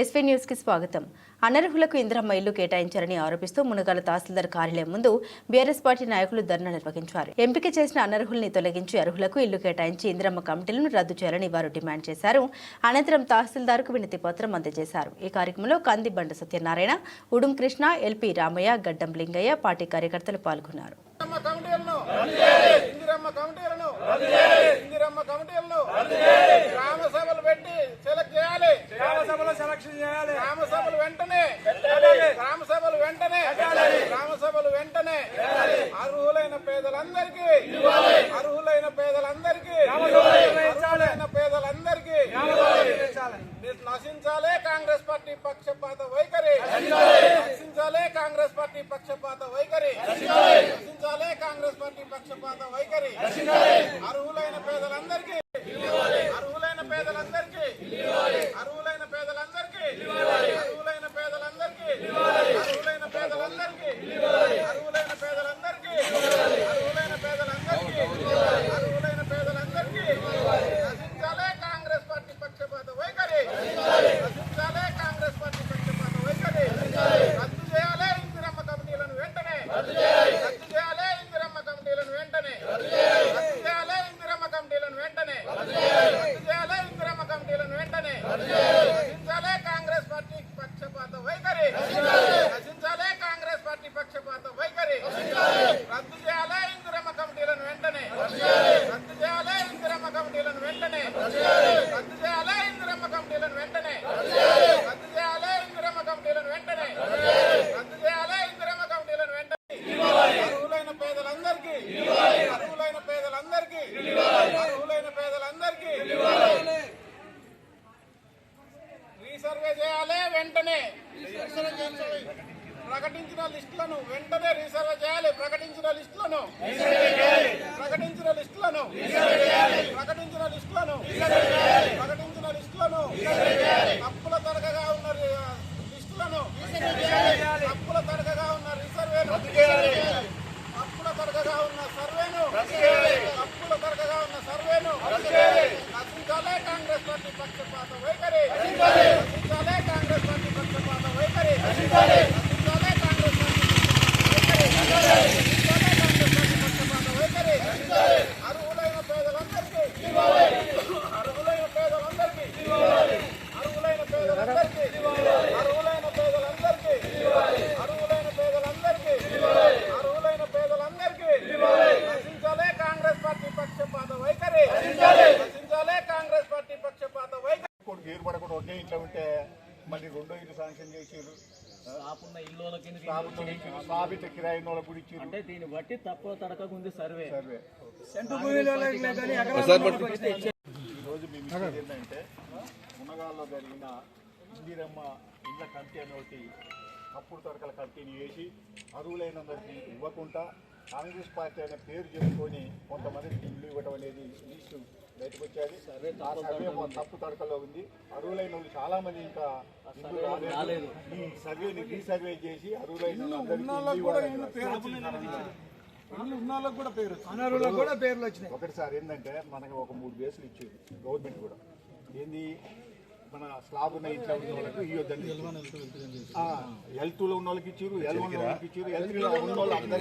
SV న్యూస్కి స్వాగతం. అనర్హులకు ఇందిరమ్మ ఇల్లు కేటాయించారని ఆరోపిస్తూ మునగాల తహసీల్దార్ కార్యాలయం ముందు బీఆర్ఎస్ పార్టీ నాయకులు ధర్నా నిర్వహించారు. ఎంపిక చేసిన అనర్హుల్ని తొలగించి అర్హులకు ఇల్లు కేటాయించి ఇందిరమ్మ కమిటీలను రద్దు చేయాలని వారు డిమాండ్ చేశారు. అనంతరం తహసీల్దార్కు వినతి పత్రం అందజేశారు. ఈ కార్యక్రమంలో కంది బండ సత్యనారాయణ ఉడుం కృష్ణ ఎల్పి రామయ్య గడ్డం లింగయ్య పార్టీ కార్యకర్తలు పాల్గొన్నారు. ఇందిరమ్మ కమిటీలను ఇందిరమ్మ కమిటీలను గ్రామ సభలు పెట్టి సభలో సెలక్షన్ చేయాలి. గ్రామ సభలు వెంటనే. గ్రామ సభలు వెంటనే. గ్రామ సభలు వెంటనే. అర్హులైన పేదలందరికీ. అర్హులైన పేదలందరికీ. అర్హులైన పేదలందరికీ. నశించాలే కాంగ్రెస్ పార్టీ పక్షపాత వైఖరి. నశించాలే. కాంగ్రెస్ పార్టీ పక్షపాత వైఖరి. నశించాలే. కాంగ్రెస్ పార్టీ పక్షపాత వైఖరి. అర్హులైన పేదలందరికీ అర్హులైన పేదలందరికీ అర్హులైన పేదలందరికీ అర్హులైన పేదలందరికీ అర్హులైన పేదలందరికీ అర్హులైన పేదలందరికీ అర్హులైన పేదలందరికీ అర్హులైన పేదలందరికీ నశించాలే కాంగ్రెస్ పార్టీ పక్షపాత వైఖరి నశించాలే కాంగ్రెస్ పార్టీ పక్షపాత వైఖరి రద్దు చేయాలే ఇందిరమ్మ కమిటీలను వెంటనే రద్దు చేయాలే ఇందిరమ్మ కమిటీలను వెంటనే రద్దు చేయాలే ఇందిరమ్మ కమిటీలను వెంటనే రద్దు చేయాలే ఇందిరమ్మ కమిటీలను వెంటనే నశించాలే కాంగ్రెస్ పార్టీ పక్షపాత వైఖరి నశించాలే కాంగ్రెస్ పార్టీ పక్షపాత వైఖరి రద్దు చేయాలే ఇందిరమ్మ కమిటీలను వెంటనే రద్దు చేయాలే ఇందిరమ్మ కమిటీలను వెంటనే రద్దు చేయాలే ఇందిరమ్మ కమిటీలను వెంటనే రద్దు చేయాలే ఇందిరమ్మ కమిటీలను వెంటనే రద్దు చేయాలే ఇందిరమ్మ కమిటీలను వెంటనే అర్హులైన పేదలందరికీ అర్హులైన పేదలందరికీ అర్హులైన పేదలందరికీ రీసర్వే చేయాలి వెంటనే ప్రకటించిన లిస్టులను వెంటనే రీసర్వే చేయాలి. ప్రకటించిన లిస్టులను ప్రకటించిన లిస్టులను ప్రకటించిన లిస్టులను ప్రకటించిన లిస్టులను తప్పుల తరగగా ఉన్న రి- లిస్టులను తప్పుల తరగగా ఉన్న రిసర్వేను తప్పుల తరగగా ఉన్న సర్వేను తప్పుల తరగగా ఉన్న సర్వేను నశించాలే కాంగ్రెస్ పార్టీ పక్షపాత వైఖరి నశించాలే కాంగ్రెస్ పార్టీ పక్షపాత వైఖరి నశించాలే కాంగ్రెస్ పార్టీ పక్షపాత వైఖరి నశించాలే కాంగ్రెస్ పార్టీ పక్షపాత వైఖరి అర్హులైన పేదలందరికీ అర్హులైన పేదలందరికీ అర్హులైన పేదలందరికీ అర్హులైన పేదలందరికీ అర్హులైన పేదలందరికీ అర్హులైన పేదలందరికీ నశించాలే కాంగ్రెస్ పార్టీ పక్షపాత వైఖరి నశించాలే కాంగ్రెస్ పార్టీ పక్షపాత వైఖరి కొడుకు ఏర్పడకుండా ఒకే ఇంట్లో ఉంటే మళ్ళీ రెండో ఇల్లు శాంక్షన్ చేసారు ఆపున్న ఇల్లులకి స్థాపిత కిరాయి వాళ్ళకు కూడా ఇచ్చారు అంటే దీన్ని బట్టి తక్కువ తడకకు ఉంది సర్వే. సర్వే. ఈరోజు మేము ఏంటంటే మునగాల్లో జరిగిన ఇందిరమ్మ ఇళ్ళ కమిటీ అని ఒకటి అప్పుడు తరకల కమిటీని వేసి అర్హులైనందరికీ ఇవ్వకుండా కాంగ్రెస్ పార్టీ అనే పేరు చెప్పుకొని కొంతమందికి ఇల్లు ఇవ్వడం అనేది లిస్టు బయటకు వచ్చేది. ఆ సర్వే మొ- తప్పు తడకలో ఉంది. అర్హులైన వాళ్ళు చాలా మంది ఇంకా ఇల్లు రాలేదు. ఈ సర్వేని రీసర్వే చేసి అనర్హులకు కూడా పేర్లు వచ్చినాయి ఒకటిసారి ఏంటంటే మనకి ఒక మూడు బేసులు ఇచ్చేది. గవర్నమెంట్ కూడా. ఏంది? మన స్లాబ్ ఉన్న ఇంట్లో ఉన్న వాళ్ళకి ఇవ్వద్దండి హెల్త్లో ఉన్న వాళ్ళకి ఇచ్చారు ఎల్ వన్ వాళ్ళకి ఇచ్చారు హెల్త్లో ఉన్న వాళ్ళు